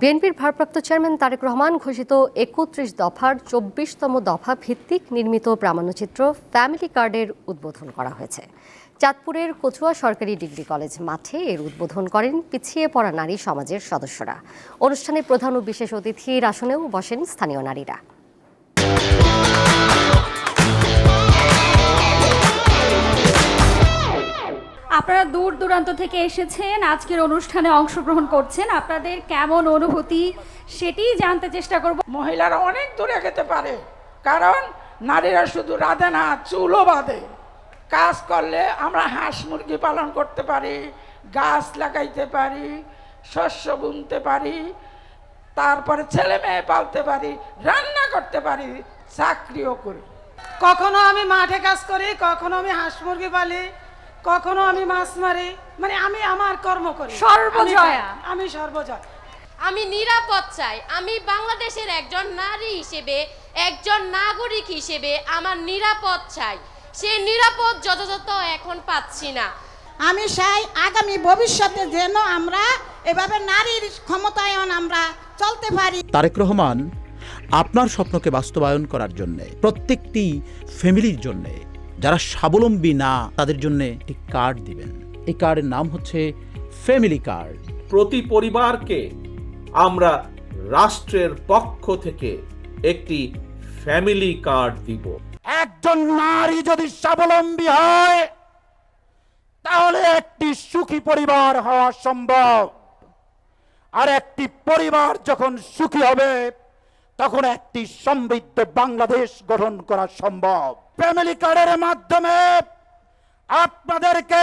বিএনপির ভারপ্রাপ্ত চেয়ারম্যান তারেক রহমান ঘোষিত একত্রিশ দফার চব্বিশতম দফা ভিত্তিক নির্মিত প্রামাণ্যচিত্র ফ্যামিলি কার্ডের উদ্বোধন করা হয়েছে। চাঁদপুরের কচুয়া সরকারি ডিগ্রি কলেজ মাঠে এর উদ্বোধন করেন পিছিয়ে পড়া নারী সমাজের সদস্যরা। অনুষ্ঠানে প্রধান ও বিশেষ অতিথির আসনেও বসেন স্থানীয় নারীরা। দূর দূরান্ত থেকে এসেছেন। আজকের অনুষ্ঠানে অংশগ্রহণ করছেন। আপনাদের কেমন অনুভূতি সেটি জানতে চেষ্টা করব। মহিলারা অনেক দূরে যেতে পারে কারণ নারীরা শুধু রাধে না চুলও বাঁধে। কাজ করলে আমরা হাঁস মুরগি পালন করতে পারি গাছ লাগাইতে পারি শস্য বুনতে পারি তারপরে ছেলে মেয়ে পালতে পারি রান্না করতে পারি চাকরিও করি। কখনো আমি মাঠে কাজ করি কখনো আমি হাঁস মুরগি পালি। কখনো আমি মাছ মারি মানে আমি আমার কর্ম করি। সর্বজয়া। আমি- সর্বজয়। আমি নিরাপদ চাই। আমি বাংলাদেশের একজন নারী হিসেবে একজন নাগরিক হিসেবে আমার নিরাপদ চাই। সে নিরাপদ যথাযথ এখন পাচ্ছি না। আমি চাই আগামী ভবিষ্যতে যেন আমরা এভাবে নারীর ক্ষমতায়ন আমরা চলতে পারি। তারেক রহমান আপনার স্বপ্নকে বাস্তবায়ন করার জন্য প্রত্যেকটি ফ্যামিলির জন্য যারা স্বাবলম্বী না তাদের জন্য একটি কার্ড দিবেন। এই কার্ডের নাম হচ্ছে ফ্যামিলি কার্ড প্রতি পরিবারকে আমরা রাষ্ট্রের পক্ষ থেকে একটি ফ্যামিলি কার্ড দিব। একজন নারী যদি স্বাবলম্বী হয় তাহলে একটি সুখী পরিবার হওয়া সম্ভব। আর একটি পরিবার যখন সুখী হবে তখন একটি সমৃদ্ধ বাংলাদেশ গঠন করা সম্ভব। ফ্যামিলি কার্ডের মাধ্যমে আপনাদেরকে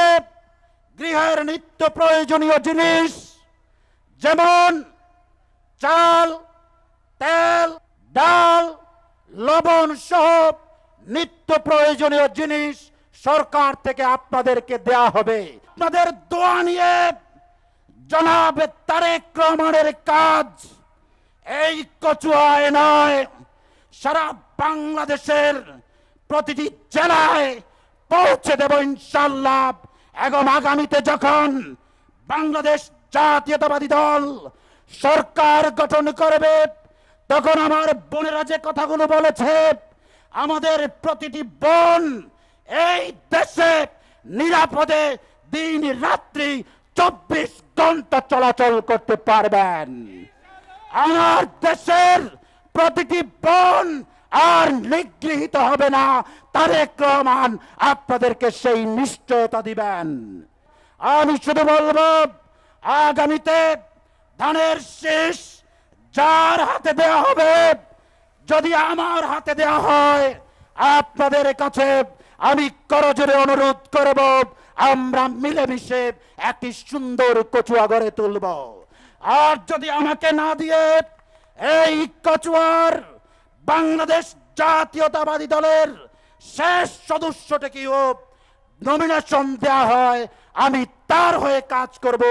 গৃহের নিত্য প্রয়োজনীয় জিনিস যেমন চাল, তেল, ডাল, লবণ সহ নিত্য প্রয়োজনীয় জিনিস সরকার থেকে আপনাদেরকে দেয়া হবে। আপনাদের দোয়া নিয়ে জনাব তারেক রহমানের কাজ এই কচুয়ায় নয়, সারা বাংলাদেশের প্রতিটি জেলায় পৌঁছে দেব ইনশাল্লাহ এবং আগামীতে যখন বাংলাদেশ জাতীয়তাবাদী দল সরকার গঠন করবে, তখন আমার বোনেরা যে কথাগুলো বলেছে, আমাদের প্রতিটি বোন এই দেশে নিরাপদে দিন রাত্রি চব্বিশ ঘণ্টা চলাচল করতে পারবেন। আমার দেশের প্রতিটি বোন আর নিগৃহীত হবে না। তারেক রহমান আপনাদেরকে সেই নিশ্চয়তা দিবেন। আমি শুধু বলব, আগামীতে ধানের শেষ যার হাতে দেওয়া হবে, যদি আমার হাতে দেওয়া হয়, আপনাদের কাছে আমি করজোরে অনুরোধ করব, আমরা মিলেমিশে একটি সুন্দর কচুয়া গড়ে তুলব। আর যদি আমাকে না দিয়ে এই কচুয়ার বাংলাদেশ জাতীয়তাবাদী দলের শেষ সদস্যটাকেও নমিনেশন দেওয়া হয়। আমি তার হয়ে কাজ করব।